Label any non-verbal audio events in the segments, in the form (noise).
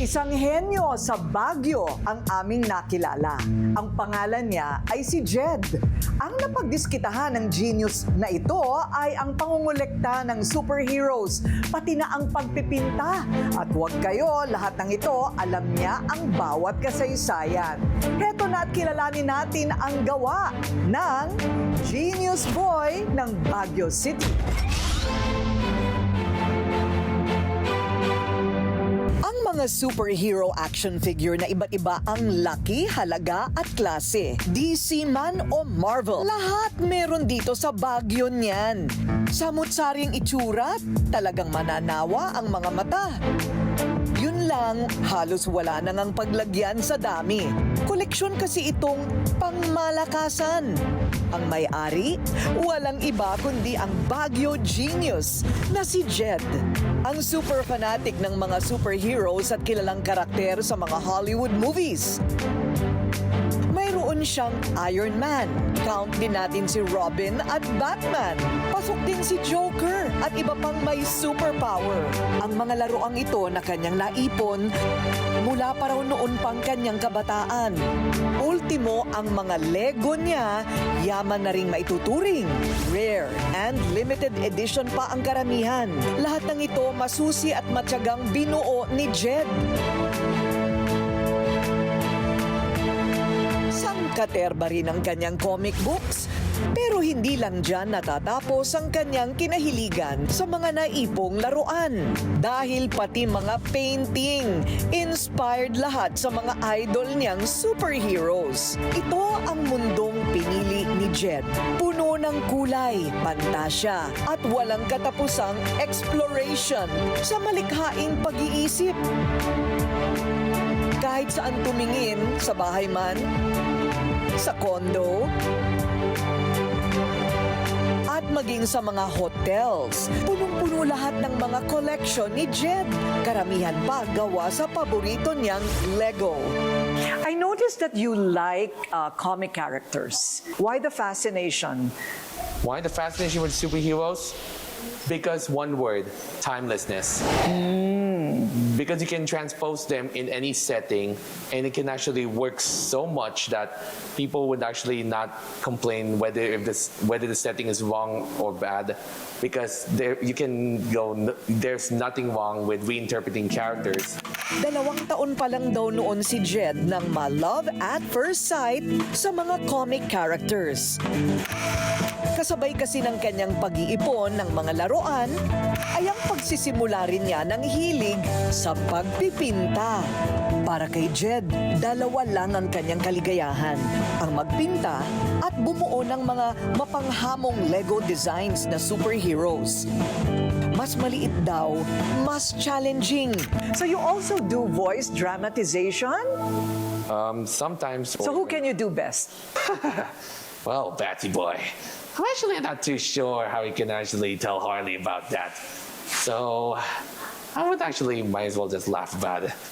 Isang henyo sa Baguio ang aming nakilala. Ang pangalan niya ay si Jed. Ang napagdiskitahan ng genius na ito ay ang pangungulekta ng superheroes, pati na ang pagpipinta. At huwag kayo, lahat ng ito, alam niya ang bawat kasaysayan. Heto na at kilalanin natin ang gawa ng Genius Boy ng Baguio City. Mga superhero action figure na iba't iba ang laki, halaga at klase. DC man o Marvel, lahat meron dito sa Baguio niyan. Samut-saring itsura, talagang mananawa ang mga mata. Yun lang, halos wala na ngang paglagyan sa dami. Koleksyon kasi itong pangmalakasan. Ang may-ari, walang iba kundi ang Baguio Genius na si Jed. Ang super fanatic ng mga superheroes at kilalang karakter sa mga Hollywood movies. Mayroon siyang Iron Man. Count din natin si Robin at Batman. Pasok din si Joker at iba pang may superpower. Ang mga laruang ito na kanyang naipon mula pa raw noon pang kanyang kabataan. Ultimo, ang mga Lego niya, yaman na ring maituturing. Rare and limited edition pa ang karamihan. Lahat ng ito masusi at matyagang binuo ni Jed. Sangkaterba rin ang kanyang comic books. Pero hindi lang dyan natatapos ang kanyang kinahiligan sa mga naipong laruan. Dahil pati mga painting, inspired lahat sa mga idol niyang superheroes. Ito ang mundong pinili ni Jed. Puno ng kulay, pantasya, at walang katapusang exploration sa malikhaing pag-iisip. Kahit saan tumingin, sa bahay man, sa kondo, at maging sa mga hotels. Punong-puno lahat ng mga collection ni Jed. Karamihan pa gawa sa paborito niyang Lego. I noticed that you like uh, comic characters. Why the fascination? Why the fascination with superheroes? Because one word, timelessness. Because you can transpose them in any setting and it can actually work so much that people would actually not complain whether if this whether the setting is wrong or bad because there you can go there's nothing wrong with reinterpreting characters. Dalawang taon pa lang daw noon si Jed nang ma-love at first sight sa mga comic characters. Kasabay kasi ng kanyang pag-iipon ng mga laruan ay ang pagsisimula rin niya ng hilig sa pagpipinta. Para kay Jed, dalawa lang ang kanyang kaligayahan. Ang magpinta at bumuo ng mga mapanghamong Lego designs na superheroes. Mas maliit daw, mas challenging. So you also do voice dramatization? Um, sometimes So who can you do best? (laughs) Well, Batty Boy. I'm actually not too sure how he can actually tell Harley about that. So, I would actually might as well just laugh about it. (laughs)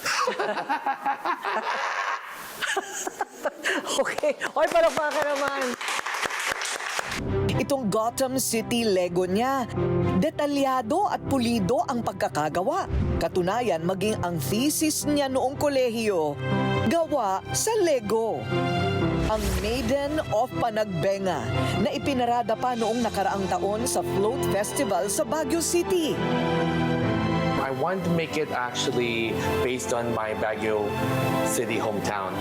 Okay. Oy, palakpakan naman. Itong Gotham City Lego niya, detalyado at pulido ang pagkakagawa. Katunayan, maging ang thesis niya noong kolehiyo, gawa sa Lego. Ang Maiden of Panagbenga na ipinarada pa noong nakaraang taon sa Float Festival sa Baguio City. I want to make it actually based on my Baguio City hometown,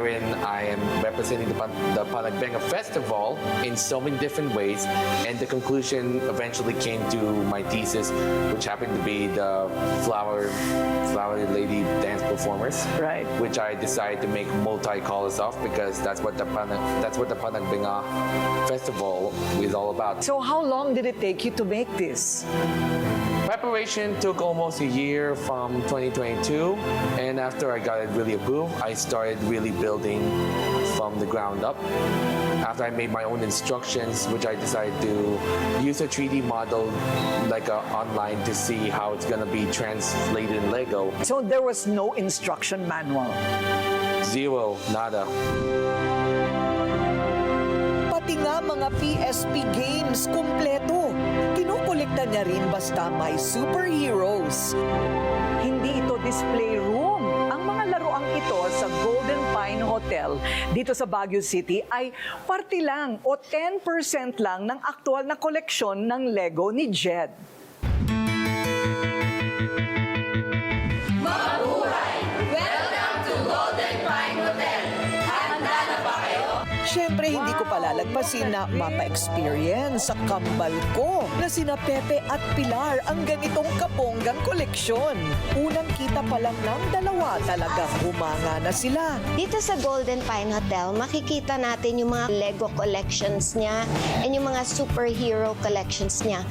wherein I am representing the, the Festival in so many different ways, and the conclusion eventually came to my thesis, which happened to be the flower, flower lady dance performers. Right. Which I decided to make multi-colors of because that's what the Panag, that's what the Panagbenga Festival is all about. So how long did it take you to make this? Preparation took almost a year from 2022, and after I got it really approved, I started really building from the ground up. After I made my own instructions, which I decided to use a 3D model like uh, online to see how it's gonna be translated in Lego. So there was no instruction manual. Zero, nada. Pati nga mga PSP games kumpleto. Kinukolekta niya rin basta may superheroes. Hindi ito display room. Ang mga laruang ito sa Golden Pine Hotel dito sa Baguio City ay parte lang o 10% lang ng aktual na koleksyon ng Lego ni Jed. Palalagpasin na mapa-experience sa kambal ko na sina Pepe at Pilar ang ganitong kaponggang koleksyon. Unang kita pa lang ng dalawa talagang humanga na sila. Dito sa Golden Pine Hotel, makikita natin yung mga Lego collections niya and yung mga superhero collections niya.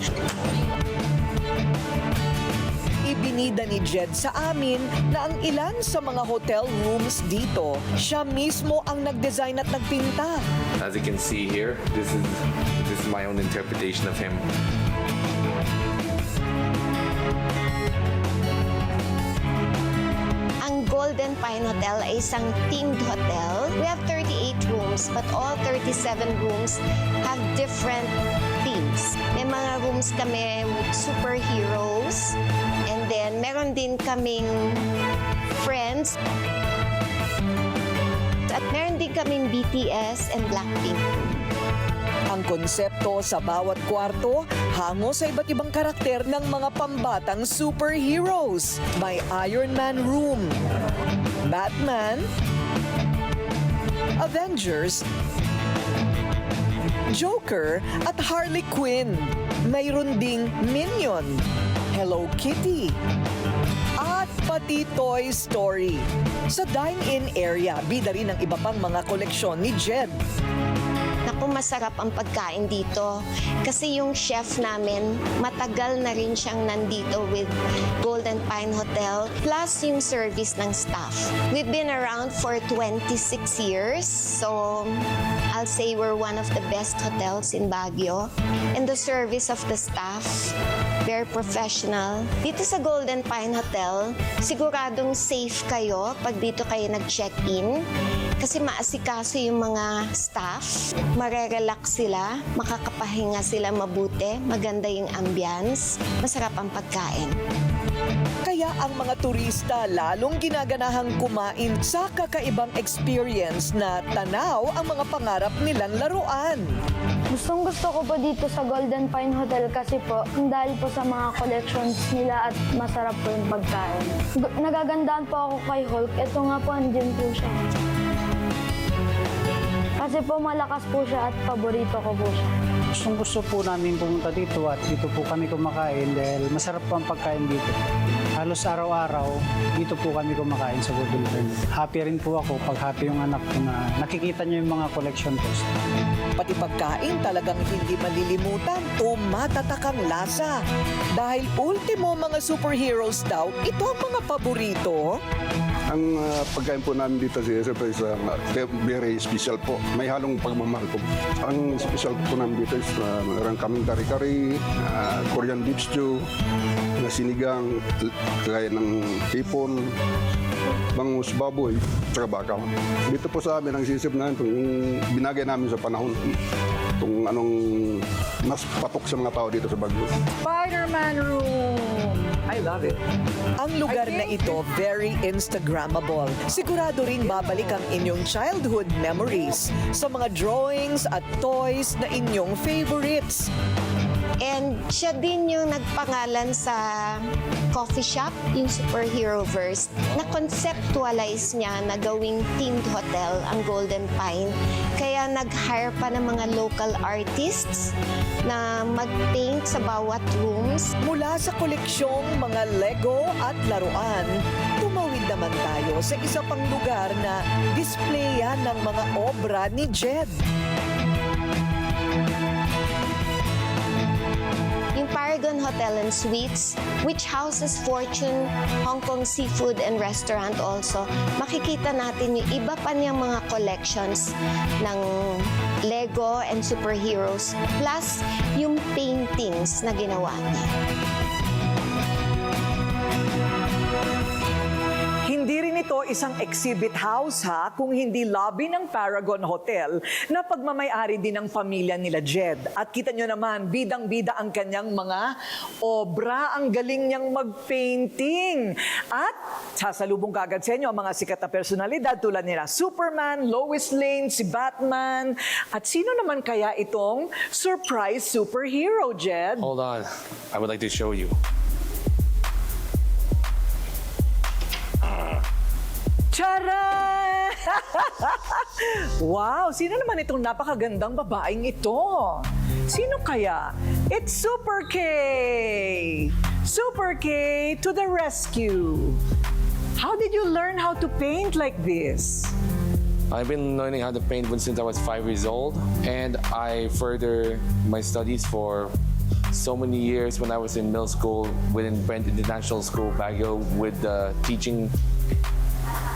Ibinida ni Jed sa amin na ang ilan sa mga hotel rooms dito, siya mismo ang nag-design at nagpinta. As you can see here, this is this is my own interpretation of him. Ang Golden Pine Hotel ay isang themed hotel. We have 38 rooms, but all 37 rooms have different themes. May mga rooms kami with superheroes, then meron din kaming friends. At meron din kaming BTS and Blackpink. Ang konsepto sa bawat kwarto, hango sa iba't ibang karakter ng mga pambatang superheroes. May Iron Man room, Batman, Avengers, Joker at Harley Quinn. Mayroon ding Minion, Hello Kitty, at pati Toy Story. Sa dine-in area, bida rin ang iba pang mga koleksyon ni Jed. Naku, masarap ang pagkain dito. Kasi yung chef namin, matagal na rin siyang nandito with Golden Pine Hotel. Plus yung service ng staff. We've been around for 26 years. So, I'll say we're one of the best hotels in Baguio. And the service of the staff, very professional. Dito sa Golden Pine Hotel, siguradong safe kayo pag dito kayo nag-check-in. Kasi maasikaso yung mga staff, marerelax sila, makakapahinga sila mabuti, maganda yung ambience, masarap ang pagkain. Kaya ang mga turista lalong ginaganahang kumain sa kakaibang experience na tanaw ang mga pangarap nilang laruan. Gustong gusto ko po dito sa Golden Pine Hotel kasi po, dahil po sa mga collections nila at masarap po yung pagkain. Nagagandaan po ako kay Hulk. Ito nga po, andyan po siya. Kasi po malakas po siya at paborito ko po siya. Gustong gusto po namin pumunta dito at dito po kami kumakain dahil masarap po ang pagkain dito. Halos araw-araw, dito po kami kumakain sa Golden Pine. Happy rin po ako pag happy yung anak ko na nakikita niyo yung mga collection post. Pati pagkain talagang hindi malilimutan, tumatatak ang lasa. Dahil ultimo mga superheroes daw, ito ang mga paborito. Ang ah, pagkain po namin dito si siyempre is ah, very special po. May halong pagmamahal po. Ang special po namin dito is uh, meron kaming kari-kari, ah, Korean beef stew, na sinigang, kagaya ng hipon, bangus baboy, saka bakaw. Dito po sa amin, ang sisip namin, itong yung binagay namin sa panahon, kung anong mas patok sa mga tao dito sa Baguio. Spider-Man Room! I love it. Ang lugar na ito, very Instagrammable. Sigurado rin babalik ang inyong childhood memories sa mga drawings at toys na inyong favorites. And siya din yung nagpangalan sa coffee shop, yung Superhero Verse. Na-conceptualize niya na gawing themed hotel ang Golden Pine. Kaya nag-hire pa ng mga local artists na mag-paint sa bawat rooms. Mula sa koleksyong mga Lego at laruan, tumawid naman tayo sa isa pang lugar na displayan ng mga obra ni Jed. Paragon Hotel and Suites, which houses Fortune Hong Kong Seafood and Restaurant also, makikita natin yung iba pa niyang mga collections ng Lego and superheroes, plus yung paintings na ginawa niya. Ito isang exhibit house ha, kung hindi lobby ng Paragon Hotel na pagmamayari din ng pamilya nila Jed. At kita nyo naman, bidang-bida ang kanyang mga obra. Ang galing niyang mag-painting. At sasalubong kagad sa inyo ang mga sikat na personalidad tulad nila Superman, Lois Lane, si Batman. At sino naman kaya itong surprise superhero, Jed? Hold on. I would like to show you. (laughs) wow! Sino naman itong napakagandang babaeng ito? Sino kaya? It's Super K! Super K to the rescue! How did you learn how to paint like this? I've been learning how to paint since I was five years old, and I further my studies for so many years when I was in middle school within Brent International School, Baguio, with the teaching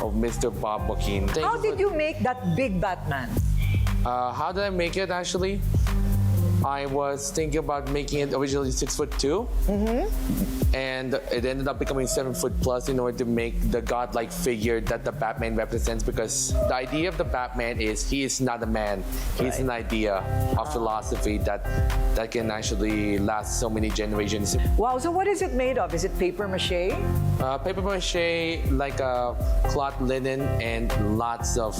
of Mr. Bob Joaquin. Thank How did you make that big Batman? Uh, how did I make it actually? I was thinking about making it originally six foot 2 and it ended up becoming seven foot plus in order to make the godlike figure that the Batman represents. Because the idea of the Batman is he is not a man; he's an idea of philosophy that that can actually last so many generations. Wow, so what is it made of? Is it paper mache? Uh, paper mache, like a cloth linen, and lots of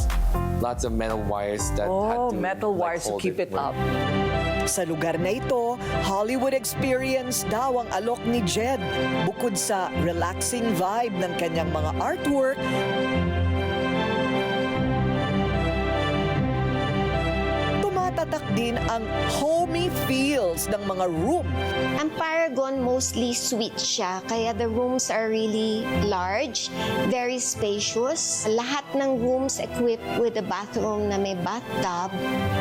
lots of metal wires that Oh, metal like, wires to keep it when- up. Sa lugar na ito, Hollywood experience daw ang alok ni Jed. Bukod sa relaxing vibe ng kanyang mga artwork, tumatatak din ang homey feels ng mga room. Ang Paragon mostly suite siya, kaya the rooms are really large, very spacious. Lahat ng rooms equipped with a bathroom na may bathtub.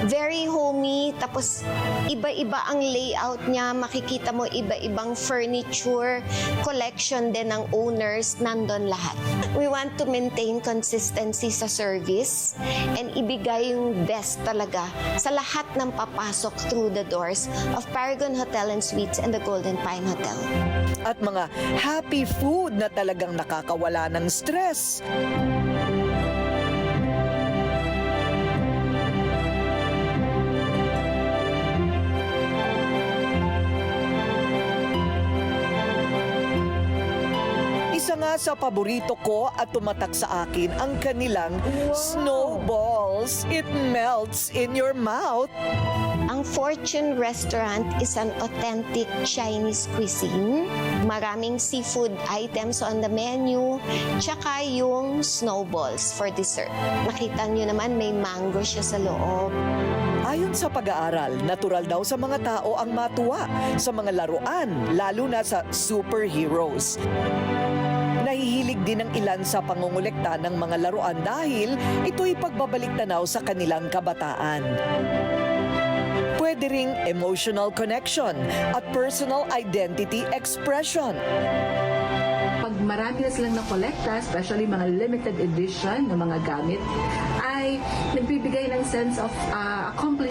Very homey, tapos iba-iba ang layout niya. Makikita mo iba-ibang furniture, collection din ng owners, nandun lahat. We want to maintain consistency sa service and ibigay yung best talaga sa lahat ng papasok through the doors of Paragon Hotel and Suites and the Golden Pine Hotel. At mga happy food na talagang nakakawala ng stress. Sa paborito ko at tumatak sa akin ang kanilang snowballs. It melts in your mouth. Ang Fortune Restaurant is an authentic Chinese cuisine. Maraming seafood items on the menu, tsaka yung snowballs for dessert. Nakita nyo naman may mango siya sa loob. Ayon sa pag-aaral, natural daw sa mga tao ang matuwa sa mga laruan, lalo na sa superheroes. Nahihilig din ang ilan sa pangungulekta ng mga laruan dahil ito'y pagbabalik tanaw sa kanilang kabataan. Pwede ring emotional connection at personal identity expression. pag marami na silang nakolekta, especially mga limited edition ng mga gamit, ay nagbibigay ng sense of uh, accomplishment,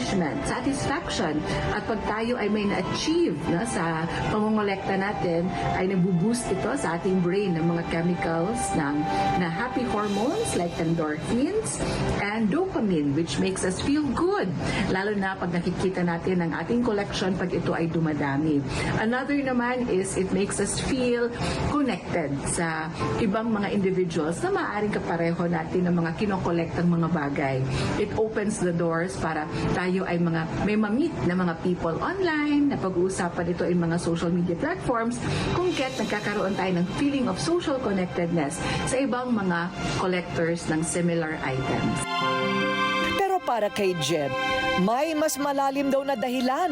satisfaction. At pag tayo ay may na-achieve no, sa pangongolekta natin, ay nabuboost ito sa ating brain ng mga chemicals ng na happy hormones like endorphins and dopamine which makes us feel good. Lalo na pag nakikita natin ang ating collection pag ito ay dumadami. Another naman is it makes us feel connected sa ibang mga individuals na maaaring kapareho natin ng mga kinokolektang mga bagay. It opens the doors para tayo ay mga may mamit na mga people online na pag-uusapan ito in mga social media platforms kung kaya't nagkakaroon tayo ng feeling of social connectedness sa ibang mga collectors ng similar items. Pero para kay Jed, may mas malalim daw na dahilan.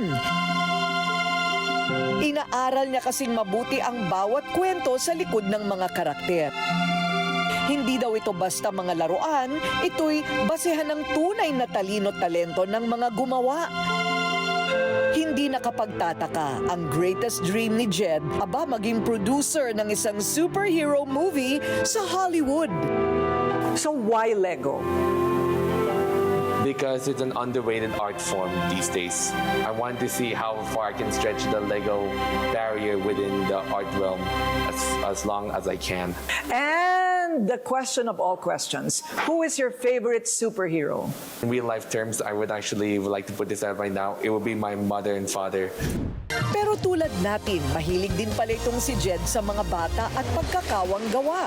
Inaaral niya kasing mabuti ang bawat kwento sa likod ng mga karakter. Hindi daw ito basta mga laruan, ito'y basehan ng tunay na talino talento ng mga gumawa. Hindi nakapagtataka ang greatest dream ni Jed aba maging producer ng isang superhero movie sa Hollywood. So why Lego? because it's an underrated art form these days. I want to see how far I can stretch the Lego barrier within the art realm as, as long as I can. And And the question of all questions, who is your favorite superhero? In real life terms, I would actually would like to put this out right now. It would be my mother and father. Pero tulad natin, mahilig din pala itong si Jed sa mga bata at pagkakawang gawa.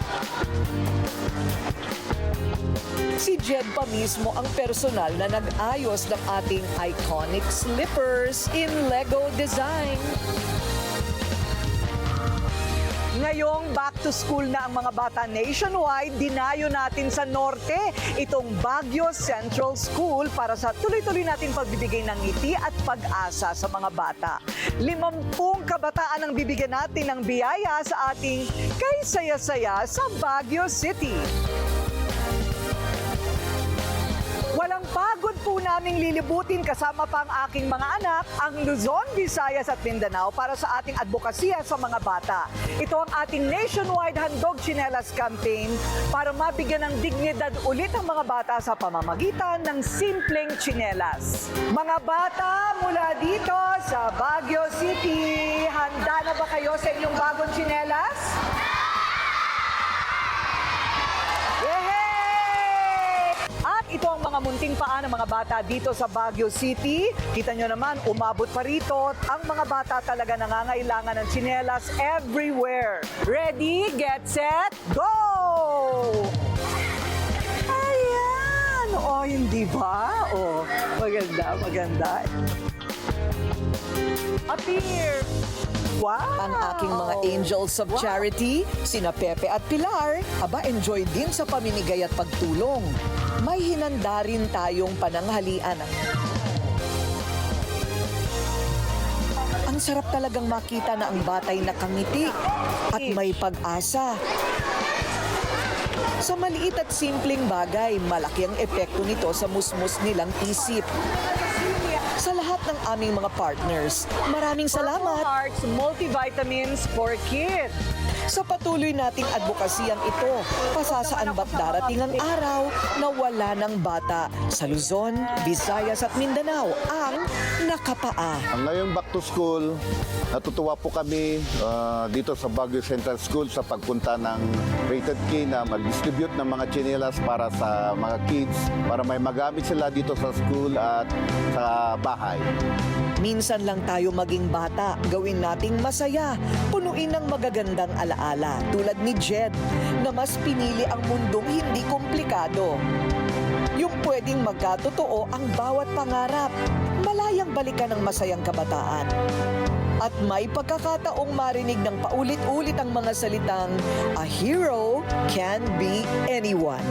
Si Jed pa mismo ang personal na nag-ayos ng ating iconic slippers in Lego design. Ngayong back to school na ang mga bata nationwide, dinayo natin sa norte itong Baguio Central School para sa tuloy-tuloy natin pagbibigay ng ngiti at pag-asa sa mga bata. Limampung kabataan ang bibigyan natin ng biyaya sa ating kay saya-saya sa Baguio City. Po naming lilibutin kasama pa ang aking mga anak, ang Luzon, Visayas at Mindanao para sa ating advokasya sa mga bata. Ito ang ating nationwide handog chinelas campaign para mabigyan ng dignidad ulit ang mga bata sa pamamagitan ng simpleng chinelas. Mga bata mula dito sa Baguio City, handa na ba kayo sa inyong bagong chinelas? Ito ang mga munting paa ng mga bata dito sa Baguio City. Kita nyo naman, umabot pa rito. Ang mga bata talaga nangangailangan ng tsinelas everywhere. Ready, get set, go! Ayan! O, hindi ba? O, maganda, maganda. Appear! Wow! Ang aking mga angels of charity, sina Pepe at Pilar, aba enjoy din sa paminigay at pagtulong. May hinanda rin tayong pananghalian. Ang sarap talagang makita na ang batay nakangiti at may pag-asa. Sa maliit at simpleng bagay, malaki ang epekto nito sa musmus nilang isip. Ng aming mga partners, maraming salamat. Hearts Multivitamins for Kids. Sa patuloy nating advokasiyang ito, pasasaan ba't darating ang araw na wala ng bata sa Luzon, Visayas at Mindanao ang nakapaa. Ang ngayong back to school, natutuwa po kami ah, dito sa Baguio Central School sa pagpunta ng Rated K na mag-distribute ng mga chinelas para sa mga kids para may magamit sila dito sa school at sa bahay. Minsan lang tayo maging bata, gawin nating masaya, punuin ng magagandang alaala tulad ni Jed na mas pinili ang mundong hindi komplikado. Yung pwedeng magkatotoo ang bawat pangarap, balikan ng masayang kabataan. At may pagkakataong marinig ng paulit-ulit ang mga salitang, A hero can be anyone.